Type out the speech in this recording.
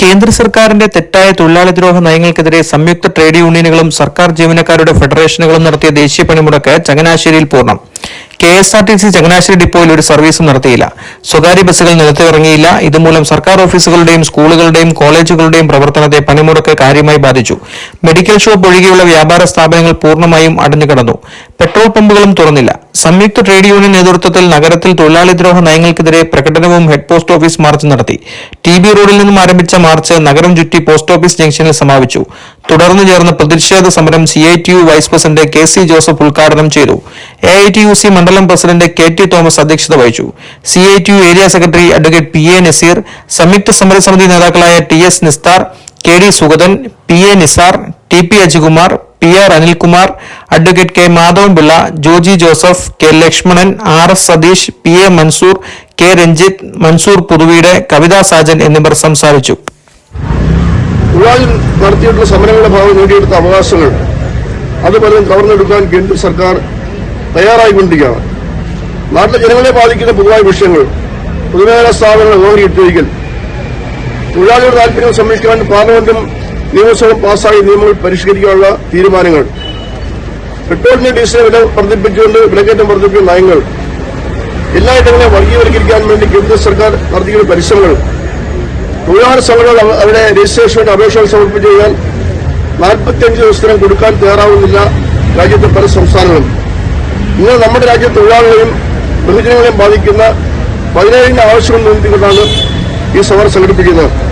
കേന്ദ്ര സർക്കാരിന്റെ തെറ്റായ തൊഴിലാളി ദ്രോഹ നയങ്ങൾക്കെതിരെ സംയുക്ത ട്രേഡ് യൂണിയനുകളും സർക്കാർ ജീവനക്കാരുടെ ഫെഡറേഷനുകളും നടത്തിയ ദേശീയ പണിമുടക്ക് ചങ്ങനാശ്ശേരിയിൽ പൂർണം. K S R T C Changanassery ഡിപ്പോയിൽ ഒരു സർവീസും നടത്തിയില്ല. സ്വകാര്യ ബസ്സുകൾ നിലത്തിറങ്ങിയില്ല. ഇതുമൂലം സർക്കാർ ഓഫീസുകളുടെയും സ്കൂളുകളുടെയും കോളേജുകളുടെയും പ്രവർത്തനത്തെ പണിമുടക്ക് കാര്യമായി ബാധിച്ചു. മെഡിക്കൽ ഷോപ്പ് ഒഴികെയുള്ള വ്യാപാര സ്ഥാപനങ്ങൾ പൂർണമായും അടഞ്ഞുകിടന്നു. പെട്രോൾ പമ്പുകളും തുറന്നില്ല. സംയുക്ത ട്രേഡ് യൂണിയൻ നേതൃത്വത്തിൽ നഗരത്തിൽ തൊഴിലാളി ദ്രോഹ നയങ്ങൾക്കെതിരെ പ്രകടനവും ഹെഡ് പോസ്റ്റ് ഓഫീസ് മാർച്ച് നടത്തി. ടി ബി റോഡിൽ നിന്നും ആരംഭിച്ച മാർച്ച് നഗരം ചുറ്റി പോസ്റ്റ് ഓഫീസ് ജംഗ്ഷനിൽ സമാപിച്ചു. തുടർന്ന് ചേർന്ന പ്രതിഷേധ സമരം C I T U vice president K C Joseph ഉദ്ഘാടനം ചെയ്തു. A I T U C മണ്ഡലം പ്രസിഡന്റ് കെ ടി തോമസ് അധ്യക്ഷത വഹിച്ചു. C I T U area secretary advocate P A Nazeer സംയുക്ത സമരസമിതി നേതാക്കളായ T S Nistar K D Sugathan P A Nisar T P Ajikumar P R Anilkumar advocate K Madhavan Pillai Joji Joseph K Lakshmanan R S Satheesh P A Mansoor K Ranjith Mansoor Puthuveedu Kavitha Sajan എന്നിവർ സംസാരിച്ചു. നടത്തിയിട്ടുള്ള സമരങ്ങളുടെ ഭാഗം നേടിയെടുത്ത അവകാശങ്ങൾ അത് പലതും കവർന്നെടുക്കാൻ കേന്ദ്ര സർക്കാർ തയ്യാറായിക്കൊണ്ടിരിക്കുകയാണ്. നാട്ടിലെ ജനങ്ങളെ ബാധിക്കുന്ന പൊതുവായ വിഷയങ്ങൾ പൊതുമേഖലാ സ്ഥാപനങ്ങൾ ഓഹരിയിട്ടിരിക്കൽ തൊഴിലാളികളുടെ താല്പര്യങ്ങൾ സംരക്ഷിക്കാൻ പാർലമെന്റും നിയമസഭയും പാസ്സായ നിയമങ്ങൾ പരിഷ്കരിക്കാനുള്ള തീരുമാനങ്ങൾ. പെട്രോളിന്റെ ഡീസലിന് വില വർദ്ധിപ്പിച്ചുകൊണ്ട് വിലക്കയറ്റം വർദ്ധിപ്പിക്കുന്ന നയങ്ങൾ. എല്ലായിടങ്ങളെ വർഗീയവൽക്കരിക്കാൻ വേണ്ടി കേന്ദ്ര സർക്കാർ നടത്തിക്കുന്ന പരിശ്രമങ്ങൾ. തൊഴിലാളി സംഘടനകൾ അവ- അവരുടെ രജിസ്ട്രേഷൻ അപേക്ഷകൾ സമർപ്പിച്ചു കഴിഞ്ഞാൽ നാൽപ്പത്തിയഞ്ച് ദിവസത്തിനും കൊടുക്കാൻ തയ്യാറാവുന്നില്ല രാജ്യത്തെ പല സംസ്ഥാനങ്ങളും. ഇന്ന് നമ്മുടെ രാജ്യത്തെ തൊഴിലാളികളെയും ബഹുജനങ്ങളെയും ബാധിക്കുന്ന പതിനേഴിന്റെ ആവശ്യങ്ങൾ നിയന്ത്രിക്കൊണ്ടാണ് ഈ സമരം സംഘടിപ്പിക്കുന്നത്.